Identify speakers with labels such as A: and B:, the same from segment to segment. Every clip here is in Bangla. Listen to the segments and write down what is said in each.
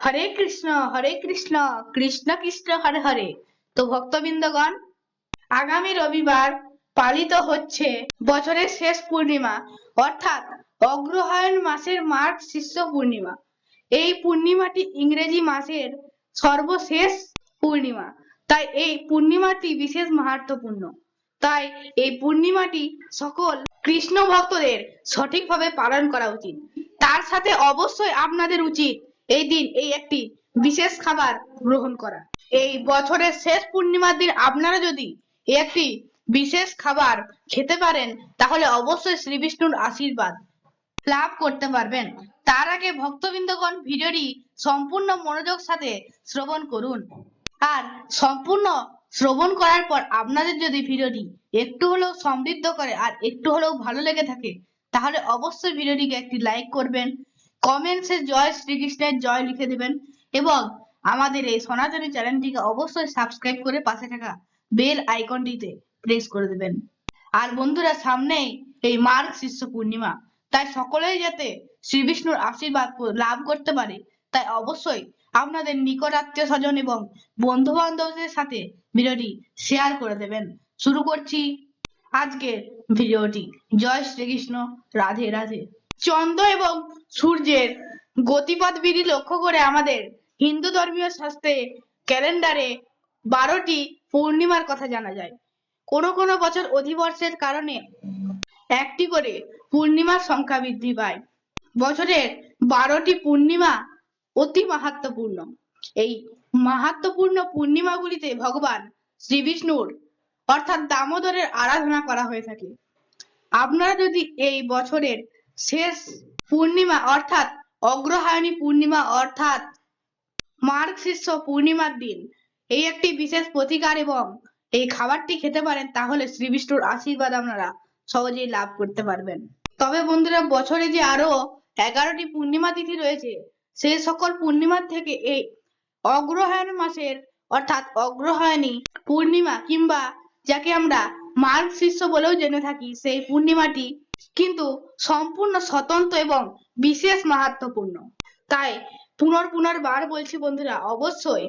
A: হরে কৃষ্ণ হরে কৃষ্ণ কৃষ্ণ কৃষ্ণ, হরে হরে। তো ভক্তবৃন্দগণ, আগামী রবিবার পালিত হচ্ছে বছরের শেষ পূর্ণিমা, অর্থাৎ অগ্রহায়ণ মাসের মার্গ শিষ্য পূর্ণিমা। এই পূর্ণিমাটি ইংরেজি মাসের সর্বশেষ পূর্ণিমা। তাই এই পূর্ণিমাটি বিশেষ মাহাত্মপূর্ণ তাই এই পূর্ণিমাটি সকল কৃষ্ণ ভক্তদের সঠিকভাবে পালন করা উচিত। তার সাথে অবশ্যই আপনাদের উচিত এই দিন এই একটি বিশেষ খাবার গ্রহণ করা। এই বছরের শেষ পূর্ণিমার দিন আপনারা যদি এই একটি বিশেষ খাবার খেতে পারেন, তাহলে অবশ্যই শ্রী বিষ্ণুর আশীর্বাদ লাভ করতে পারবেন। তার আগে ভক্তবৃন্দগণ ভিডিওটি সম্পূর্ণ মনোযোগ সাথে শ্রবণ করুন। আর সম্পূর্ণ শ্রবণ করার পর আপনাদের যদি ভিডিওটি একটু হলেও সমৃদ্ধ করে আর একটু হলেও ভালো লেগে থাকে, তাহলে অবশ্যই ভিডিওটিকে একটি লাইক করবেন কমেন্টসে জয় শ্রীকৃষ্ণের জয় লিখে দেবেন এবং আমাদের এই সনাতনী চ্যানেলটিকে অবশ্যই সাবস্ক্রাইব করে পাশে থাকা বেল আইকনটিতে প্রেস করে দেবেন। আর বন্ধুরা, সামনেই এই মার্গ শিষ্য পূর্ণিমা। তাই সকলেই যাতে শ্রী বিষ্ণুর আশীর্বাদ লাভ করতে পারে, তাই অবশ্যই আপনাদের নিকট আত্মীয় স্বজন এবং বন্ধু বান্ধবদের সাথে ভিডিওটি শেয়ার করে দেবেন। শুরু করছি আজকের ভিডিওটি। জয় শ্রীকৃষ্ণ, রাধে রাধে। চন্দ্র এবং সূর্যের গতিপথ বিধি লক্ষ্য করে আমাদের হিন্দু ধর্মীয় শাস্ত্রে ক্যালেন্ডারে বারোটি পূর্ণিমার কথা জানা যায়। কোনো কোনো বছর অধিবর্ষের কারণে একটি করে পূর্ণিমার সংখ্যা বৃদ্ধি পায়। বছরের বারোটি পূর্ণিমা অতি মাহাত্মপূর্ণ। এই মাহাত্মপূর্ণ পূর্ণিমাগুলিতে ভগবান শ্রী বিষ্ণুর অর্থাৎ দামোদরের আরাধনা করা হয়ে থাকে। আপনারা যদি এই বছরের শেষ পূর্ণিমা অর্থাৎ অগ্রহায়ণী পূর্ণিমা অর্থাৎ মার্গ শীর্ষ পূর্ণিমার দিন। এই একটি বিশেষ প্রতিকার এবং এই খাবারটি খেতে পারেন তাহলে শ্রী বিষ্ণুর আশীর্বাদ আপনারা সহজেই লাভ করতে পারবেন। তবে বন্ধুরা, বছরে যে আরও এগারোটি পূর্ণিমা তিথি রয়েছে সেই সকল পূর্ণিমার থেকে এই অগ্রহায়ণ মাসের অর্থাৎ অগ্রহায়ণী পূর্ণিমা কিংবা যাকে আমরা মার্গ শীর্ষ বলেও জেনে থাকি, সেই পূর্ণিমাটি কিন্তু সম্পূর্ণ স্বতন্ত্র এবং বিশেষ মাহাত্মপূর্ণ। তাই পুনর পুনর্বার বলছি বন্ধুরা, অবশ্যই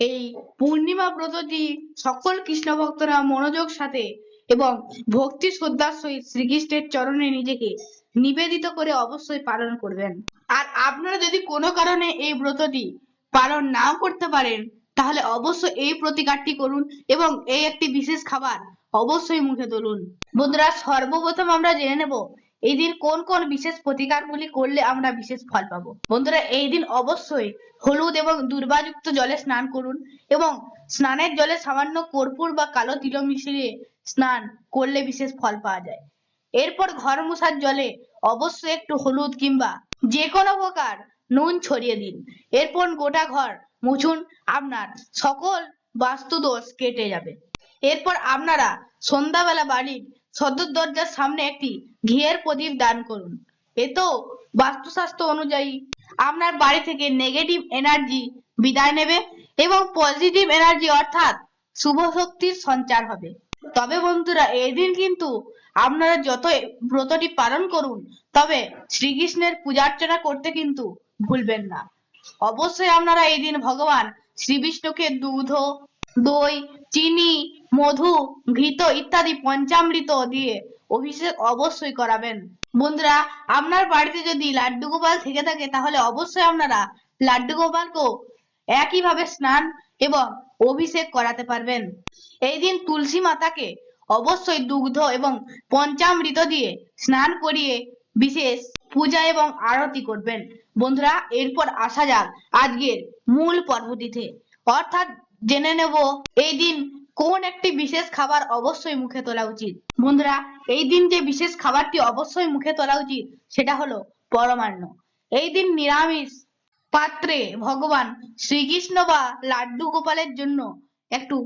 A: এই পূর্ণিমা ব্রতটি সকল কৃষ্ণ ভক্তরা মনোযোগ সাথে এবং ভক্তি শ্রদ্ধার সহিত শ্রীকৃষ্ণের চরণে নিজেকে নিবেদিত করে অবশ্যই পালন করবেন। আর আপনারা যদি কোনো কারণে এই ব্রতটি পালন নাও করতে পারেন তাহলে অবশ্যই এই প্রতিকারটি করুন এবং এই একটি বিশেষ খাবার অবশ্যই মুখে তুলুন। বন্ধুরা, সর্বপ্রথম আমরা জেনে নেব এই দিন কোন কোন বিশেষ প্রতিকারগুলি করলে আমরা বিশেষ ফল পাবো। বন্ধুরা, এই দিন অবশ্যই হলুদ এবং দুর্বাযুক্ত জলে স্নান করুন এবং স্নানের জলে সামান্য কর্পূর বা কালো তিল মিশিয়ে স্নান করলে বিশেষ ফল পাওয়া যায়। এরপর ঘর মোছার জলে অবশ্যই একটু হলুদ কিংবা যে কোনো প্রকার নুন ছড়িয়ে দিন। এরপর গোটা ঘর মুছুন আপনার সকল বাস্তু দোষ কেটে যাবে। এরপর আপনারা সন্ধ্যাবেলা বাড়ির সদর দরজার সামনে একটি ঘিয়ের প্রদীপ দান করুন। এতেও বাস্তুশাস্ত্র অনুযায়ী আপনার বাড়ি থেকে নেগেটিভ এনার্জি বিদায় নেবে এবং পজিটিভ এনার্জি অর্থাৎ শুভ শক্তির সঞ্চার হবে। তবে বন্ধুরা এই দিন কিন্তু আপনারা যত ব্রতটি পালন করুন, তবে শ্রীকৃষ্ণের পূজার্চনা করতে কিন্তু ভুলবেন না। অবশ্যই আপনারা এই দিন ভগবান শ্রী বিষ্ণুকে দুধ, দই, চিনি, মধু, ঘৃত ইত্যাদি পঞ্চামৃত দিয়ে অভিষেক অবশ্যই করাবেন। বন্ধুরা, আপনার বাড়িতে যদি লাড্ডু গোপাল থেকে থাকে, তাহলে অবশ্যই আপনারা লাড্ডু গোপালকেও একইভাবে স্নান এবং অভিষেক করাতে পারবেন। এই দিন তুলসী মাতাকে অবশ্যই দুগ্ধ এবং পঞ্চামৃত দিয়ে স্নান করিয়ে বিশেষ পূজা এবং আরতি করবেন। বন্ধুরা, এরপর আসা যাক আজকের মূল পর্বটিতে অর্থাৎ জেনে নেব এই দিন কোন একটি বিশেষ খাবার অবশ্যই মুখে তোলা উচিত। বন্ধুরা, এই দিন যে বিশেষ খাবারটি অবশ্যই মুখে তোলা উচিত, সেটা হলো পরমান্ন। এই দিন নিরামিষ পাত্রে ভগবান শ্রীকৃষ্ণ বা লাড্ডু গোপালের জন্য একটু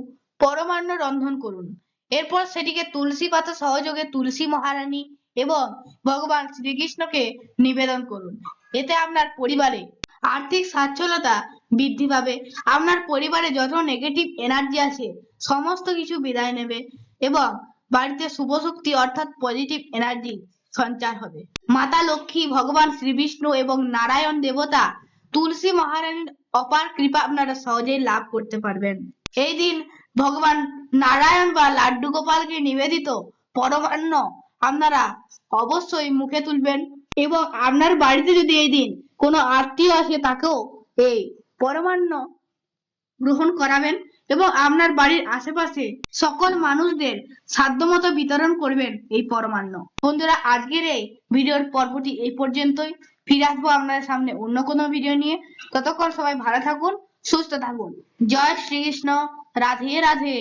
A: পরমান্ন রন্ধন করুন। এরপর সেটিকে তুলসী পাতা সহযোগে তুলসী মহারানী এবং ভগবান শ্রীকৃষ্ণকে নিবেদন করুন। এতে আপনার পরিবারে আর্থিক সচ্ছলতা বৃদ্ধি পাবে, আপনার পরিবারে যত নেগেটিভ এনার্জি আছে, সমস্ত কিছু বিদায় নেবে এবং বাড়িতে শুভ শক্তি অর্থাৎ পজিটিভ এনার্জি সঞ্চার হবে। মাতা লক্ষ্মী, ভগবান শ্রী বিষ্ণু এবং নারায়ণ দেবতা, তুলসী মহারানীর অপার কৃপা আপনারা সহজেই লাভ করতে পারবেন। এই দিন ভগবান নারায়ণ বা লাড্ডু গোপালকে নিবেদিত পরমান্ন আপনারা অবশ্যই মুখে তুলবেন এবং আপনার বাড়িতে যদি এই দিন কোনো আত্মীয় আসে তাকেও এই পরমান্ন গ্রহণ করাবেন এবং আপনার বাড়ির আশেপাশে সকল মানুষদের সাধ্যমতো বিতরণ করবেন এই পরমান্ন। বন্ধুরা, আজকের এই ভিডিওর পর্বটি এই পর্যন্তই। ফিরে আসব আপনাদের সামনে অন্য কোনো ভিডিও নিয়ে। ততক্ষণ সবাই ভালো থাকুন, সুস্থ থাকুন। জয় শ্রীকৃষ্ণ। রাধে রাধে।